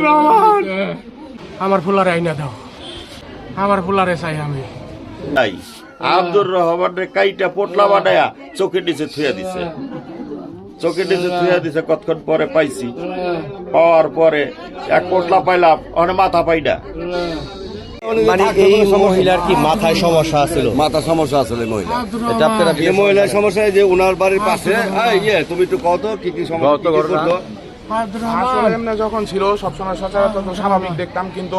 রহমান আমার ফুলারে আইনা দাও আমার ফুলারে চাই আমি নাই আব্দুর রহমানের কাইটা পোটলা বানায়া চোখের নিচে থুয়া দিছে চোখের নিচে থুয়া দিছে কতক্ষণ পরে পাইছি পাওয়ার পরে এক পোটলা পাইলাম অনেক মাথা পাইনা মানে এই মহিলার কি মাথায় সমস্যা ছিল মাথা সমস্যা আসলে মহিলা। এটা আপনারা এই মহিলার সমস্যা যে ওনার বাড়ির পাশে। এই, ইয়ে তুমি একটু কত কি কি সমস্যা কি কি করতো? আব্দুর আসলে এমনি যখন ছিল সবসময় সচরাচর তো স্বাভাবিক দেখতাম কিন্তু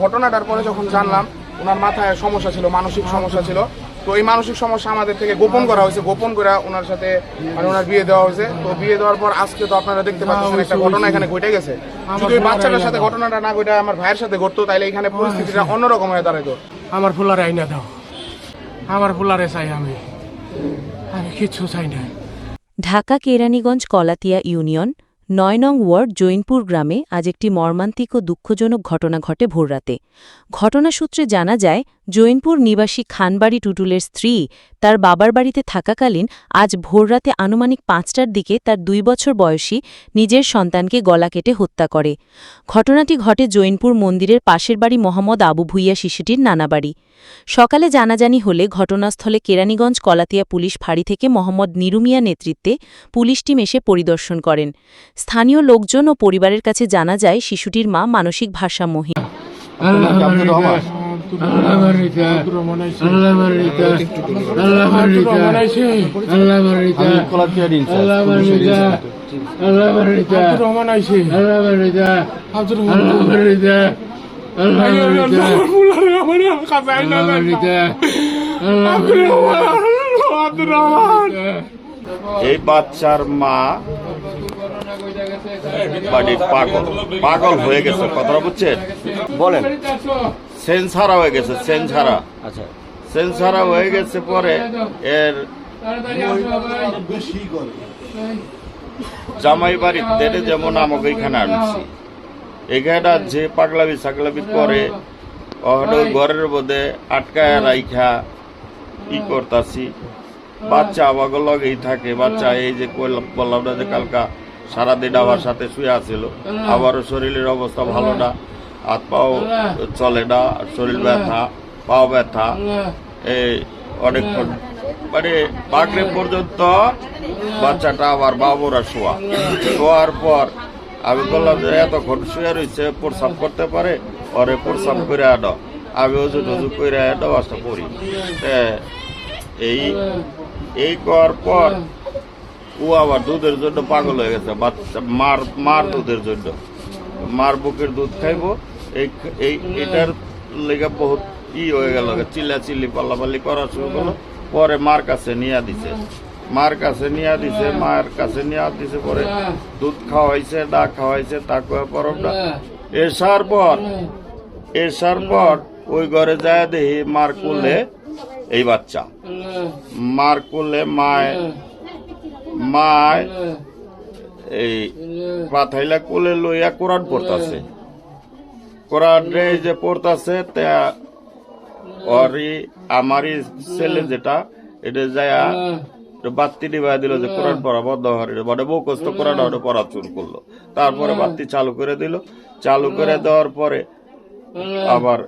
ঘটনাটার পরে যখন জানলাম ওনার মাথায় সমস্যা ছিল মানসিক সমস্যা ছিল তো এই মানসিক সমস্যা আমাদের থেকে গোপন করা হয়েছে গোপন করে ওনার সাথে মানে ওনার বিয়ে দেওয়া হয়েছে। তো বিয়ে দেওয়ার পর আজকে তো আপনারা দেখতে পাচ্ছেন একটা ঘটনা এখানে ঘটে গেছে। যদি ওই বাচ্চাটার সাথে ঘটনাটা না ঘটে আমার ভাইয়ের সাথে ঘটতো তাহলে এখানে পরিস্থিতিটা অন্যরকম হয়ে দাঁড়াতো আমার ফুলারে আইনা দাও। আমার ফুলারে চাই আমি। আমি কিচ্ছু চাই না। ঢাকা কেরানীগঞ্জ কলাতিয়া ইউনিয়ন নয় নং ওয়ার্ড জৈনপুর গ্রামে আজ একটি মর্মান্তিক ও দুঃখজনক ঘটনা ঘটে ভোররাতে। ঘটনা সূত্রে জানা যায় জৈনপুর নিবাসী খানবাড়ি টুটুলের স্ত্রী তার বাবার বাড়িতে থাকাকালীন আজ ভোররাতে আনুমানিক পাঁচটার দিকে তার দুই বছর বয়সী নিজের সন্তানকে গলা কেটে হত্যা করে। ঘটনাটি ঘটে জৈনপুর মন্দিরের পাশের বাড়ি মোহাম্মদ আবু ভুইয়া শিশুটির নানা বাড়ি সকালে জানাজানি হলে ঘটনাস্থলে কেরানীগঞ্জ কলাতিয়া পুলিশ ফাঁড়ি থেকে মোহাম্মদ নিরুমিয়া নেতৃত্বে পুলিশ টিম এসে পরিদর্শন করেন। স্থানীয় লোকজন ও পরিবারের কাছে জানা যায়, শিশুটির মা মানসিক ভারসাম্যহীন। আল্লাহ বাড়িতে আল্লাহ এই বাচ্চার মা পাগল। পাগল হয়ে গেছে কথাটা বুঝছেন? বলেন। সেন্স হারা হয়ে গেছে সেন্স হারা আচ্ছা। সেন্স হারা হয়ে গেছে পরে এর জামাই বাড়ির তেরে যেমন আমাকে এখানে আনছি। এখানে যে পাগলাবি সাগলাবি করে ওখানে ঘরের মধ্যে আটকায় রাইখা ই করতাছি। বাচ্চা আমাকে লগেই থাকে বাচ্চা এই যে বললাম না যে কালকা সারাদিন আমার সাথে শুয়ে আছিল। আবারও শরীরের অবস্থা ভালো না। হাত পাও চলে না শরীর ব্যথা পাও ব্যথা। এই অনেকক্ষণ মানে বাগড়ে পর্যন্ত বাচ্চাটা আমার বাবুরা শোয়া। শোয়ার পর আমি বললাম যে এতক্ষণ শুয়ে রয়েছে প্রসাব করতে পারে? পরে প্রসাব করে আনো আমি ওজু টজু করে নামাজটা পড়ি। তে এই এই করার পর ও আবার দুধের জন্য পাগল হয়ে গেছে, বাচ্চা, মার মার দুধের জন্য। মার বুকের দুধ খাইবো, এই এই, এটার লেগে বহুত ই হয়ে গেল চিল্লা চিল্লি পাল্লাপাল্লি করা শুরু করল। পরে মার কাছে নিয়ে দিছে। মার কাছে নিয়ে দিছে মায়ের কাছে নিয়ে দিছে, পরে দুধ খাওয়াইছে না খাওয়াইছে, তা পরব না এসার পর এসার পর ওই ঘরে যায় দেখি মার কোলে এই বাচ্চা। মার কোলে মায় মায় এই পাথাইলা কোলে লইয়া কোরআন পড়তাছে। কোরআন রে যে পড়তাছে তা ওরই আমারই ছেলে যেটা এটা যায়া বাত্তি নিভাই দিল যে কোরআন পড়া বন্ধ হরে মানে মুখস্থ কোরআন ওটা পড়া শুরু করল। তারপরে বাতি চালু করে দিল। চালু করে দেওয়ার পরে আবার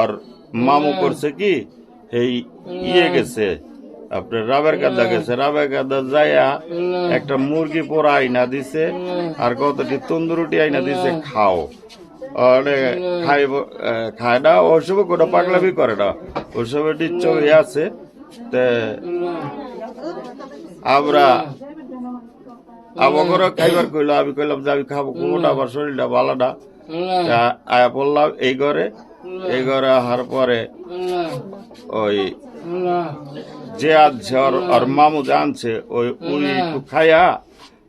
আর মামু করছে কি এই ইয়ে গেছে। আপনার রাবের কাদা গেছে রাবের কাদা যাইয়া একটা মুরগি পোড়া আইনা দিছে আর কতটি তন্দুরুটি আইনা দিছে খাও। আরে খাইব খায় না ওসব কোনো পাগলামি করে না। ওসব নিশ্চয় আছে। আমরা আমাকে খাইবার কইলো আমি কইলাম যে আমি খাব কোনোটা আমার শরীরটা ভালো না। আয়া বললাম এই ঘরে। এই ঘরে আসার পরে ওই যে আনছে ওর ওর মামু যে আনছে ওই উই একটু খাইয়া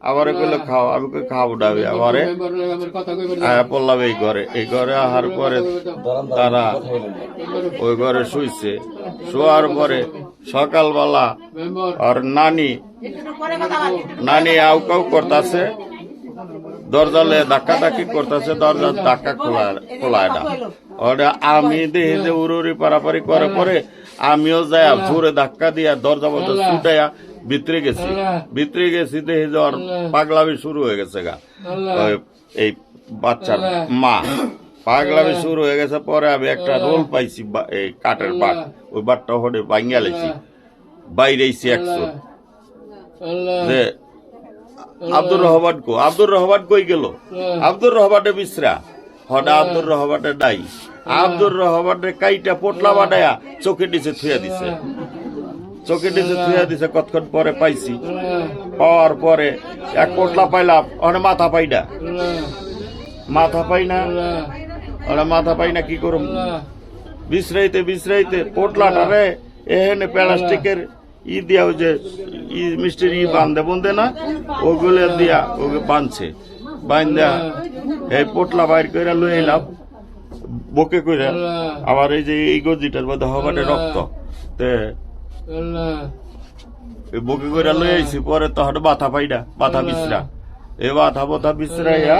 আবার কইলো খাও আমি কই খাব না আমি আমারে আয়া পড়লাম এই ঘরে। এই ঘরে আহার পরে তারা ওই ঘরে শুইছে। শোয়ার পরে সকালবেলা আর নানি নানি আউ কাউ করতেছে। দরজা ধাক্কা ধাক্কি করতেছে, দরজা ধাক্কা খোলা খোলায় না। ওটা আমি দেখি যে উড়ি পারাপারি করে পরে আমিও যাই জোরে ধাক্কা দিয়া দরজা আল্লাহ। ছুটাইয়া ভিতরে গেছি। ভিতরে গেছি দেখি যে ওর। পাগলামি শুরু হয়ে গেছে গা। এই বাচ্চার মা। পাগলামি শুরু হয়ে গেছে, পরে আমি একটা রোল পাইছি এই কাঠের বাট। ওই বাটটা হলে ভাঙ্গা লেছি বাইরে আইছি একশো। যে আব্দুর রহমান কো? আব্দুর রহমান কই গেল? আব্দুর রহমানে বিশ্রা। হডা আব্দুর রহমানে নাই। আব্দুর রহমানে কাইটা পোটলা বানায়া চোখে নিচে থুয়া দিছে। চোখে নিচে থুয়া দিছে কতক্ষণ পরে পাইছি। পাওয়ার পরে এক পোটলা পাইলাম ওখানে মাথা পাই না। মাথা পাই না। ওরা মাথা পাই না কি করুম? বিশ্রাইতে বিশ্রাইতে পোটলাটারে এখানে প্লাস্টিকের ই দিয়া ওই যে ই মিষ্টির ই বান্ধে, বন্ধে না, ওগুলো দিয়া ওকে বাঁধছে বান্ধা এই পোটলা বাইর করে লই এলাম বকে কইরা। আবার এই যে এই গজিটার মধ্যে হবাটে রক্ত। তে বকে কইরা লই আইছি, পরে তো হঠাৎ মাথা পাই না মাথা বিশ্রা। এই মাথা মাথা বিশ্রাইয়া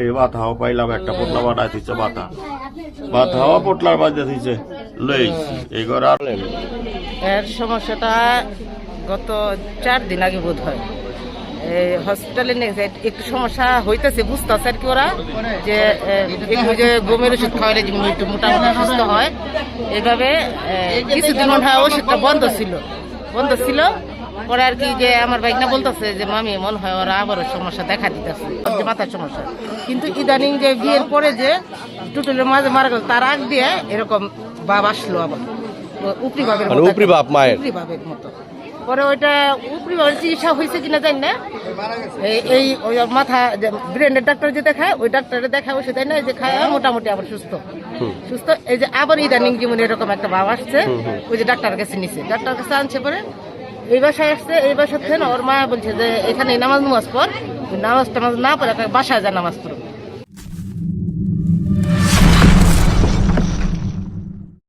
এই মাথাও পাইলাম একটা, পোটলা বানাই দিচ্ছে বাথা। মাথাও পোটলার বাজে দিচ্ছে লই এই ঘর আর এর সমস্যাটা গত চার দিন আগে বোধ হয় এই হসপিটালে নিয়ে যায় একটু সমস্যা হইতেছে বুঝতেছে আর কি ওরা যে একটু যে গমের ওষুধ খাওয়ালে যেমন একটু মোটামুটি সুস্থ হয় এইভাবে কিছুদিন মনে হয় ওষুধটা বন্ধ ছিল। বন্ধ ছিল পরে আর কি যে আমার বাইক না বলতেছে যে মামি মনে হয় ওরা আবারও সমস্যা দেখা দিতেছে যে মাথার সমস্যা। কিন্তু ইদানিং যে বিয়ের পরে যে টুটুলের মাঝে মারা গেল তার আগ দিয়ে এরকম বাপ আসলো আবার। উপরি ভাবের মানে মতো উপরি মায়ের। উপরি ভাবের মতো। পরে ওইটা উপরি ভাবের চিকিৎসা হয়েছে কিনা জানি না। এই এই ওই মাথা ব্রেনের ডাক্তার যে দেখায় ওই ডাক্তারে দেখায় ওষুধ দেয় না এই যে খায় মোটামুটি আবার সুস্থ। সুস্থ। এই যে আবার ইদানিং যেমন এরকম একটা ভাব আসছে ওই যে ডাক্তার কাছে নিছে। ডাক্তার কাছে আনছে পরে এই বাসায় আসছে এই বাসার থেকে ওর মা বলছে যে এখানে নামাজ নামাজ পর নামাজ টামাজ না পরে একটা বাসায় যা নামাজ পড়ো